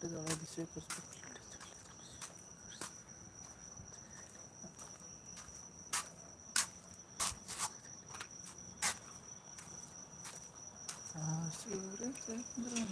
Pedalada de secos, porque нас. Єврит, це дрона.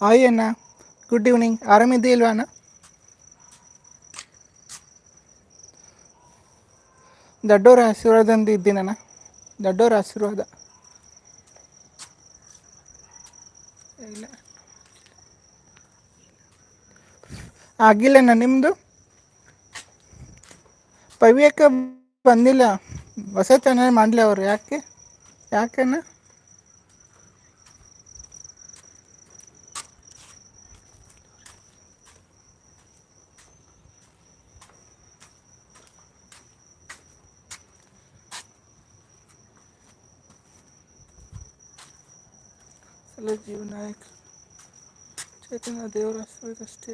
Hi ಅಣ್ಣ good evening ಆರಾಮಿದ್ದೆ ಇಲ್ವಾ ಅಣ್ಣ ದೊಡ್ಡವರ ಆಶೀರ್ವಾದದಿಂದ ಇದ್ದೀನಣ್ಣ ದೊಡ್ಡವರ ಆಶೀರ್ವಾದ ಇಲ್ಲ ಆಗಿಲ್ಲಣ್ಣ ನಿಮ್ಮದು ಪವ್ಯಕ್ಕೆ ಬಂದಿಲ್ಲ. ಹೊಸ ಚಾನಲ್ ಮಾಡಲಿ ಅವರು, ಯಾಕೆ? ಯಾಕಣ್ಣ ಸಲ ಜೀವನಾಯಕ ಚೈತನ್ಯ ದೇವರ ಆಶೀರ್ವಾದ ಅಷ್ಟೇ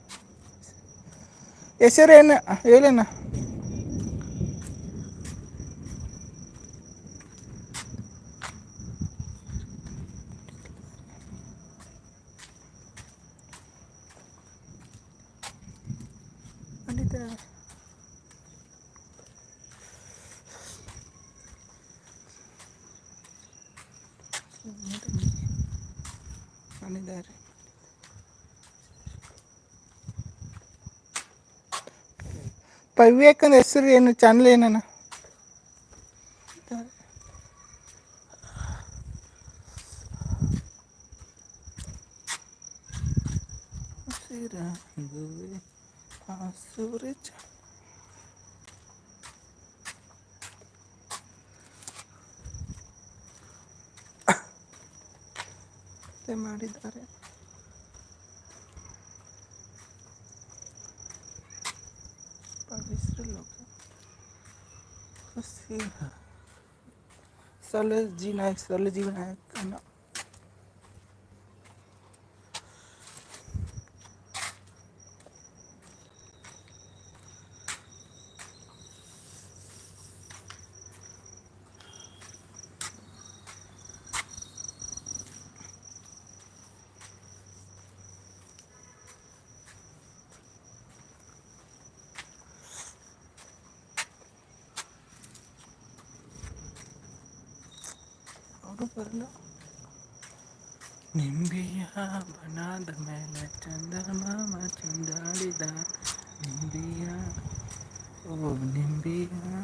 ಹೆಸರೇನು ಹೇಳಣ್ಣ ಮಾಡಿದ್ದಾರೆ ಮಾಡಿದ್ದಾರೆ ಪವ್ಯಕ್ಕನ ಹೆಸರು ಏನು? ಚಾನಲ್ ಏನಣ್ಣ ಮತ್ತೆ ಮಾಡಿದ್ದಾರೆ. विसरलो सलज जी नायक सलज जी नायक பாருங்க நிம்பியா பனாத மேல சந்திரமாம சந்தாடிதான் நிம்பியா ஓ நிம்பியா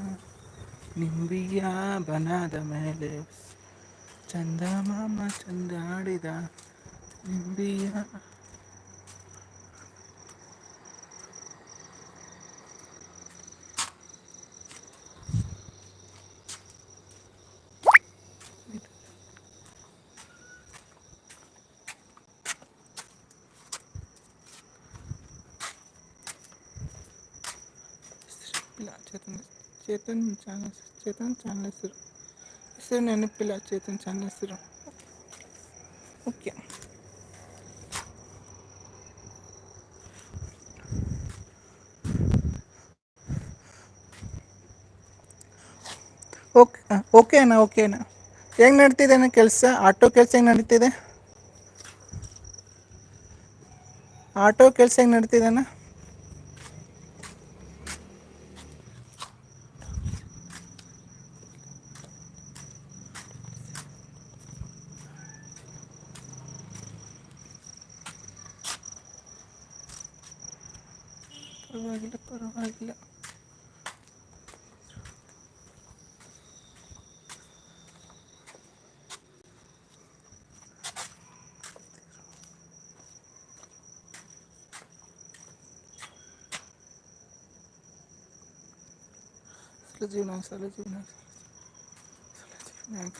நிம்பியா பனாத மேல சந்திரமாம சந்தாடிதான் நிம்பியா ನೆನಪಿಲ್ಲ ಚೇತನ್ ಚೇತನ್ ಚಾನಲ್ ಚೇತನ್ ಚಾನಲ್ ಹೆಸರು ಹೆಸರು ನೆನಪಿಲ್ಲ ಚೇತನ್ ಚಾನಲ್ ಹೆಸರು ಓಕೆ ಓಕೆ ಓಕೆ ಅಣ್ಣ ಓಕೆ ಅಣ್ಣ ಹೆಂಗೆ ನಡೀತಿದೆ ಅಣ್ಣ ಕೆಲಸ ಆಟೋ ಕೆಲಸ ಹೆಂಗೆ ನಡೀತಿದೆ ಆಟೋ ಕೆಲಸ ಹೆಂಗೆ ನಡೀತಿದೆ ಅಣ್ಣ ಪರವಾಗಿಲ್ಲ ಪರವಾಗಿಲ್ಲ ಸಲ ಜೀವನ ಸಲ ಜೀವನ ಸಲ ಜೀವನ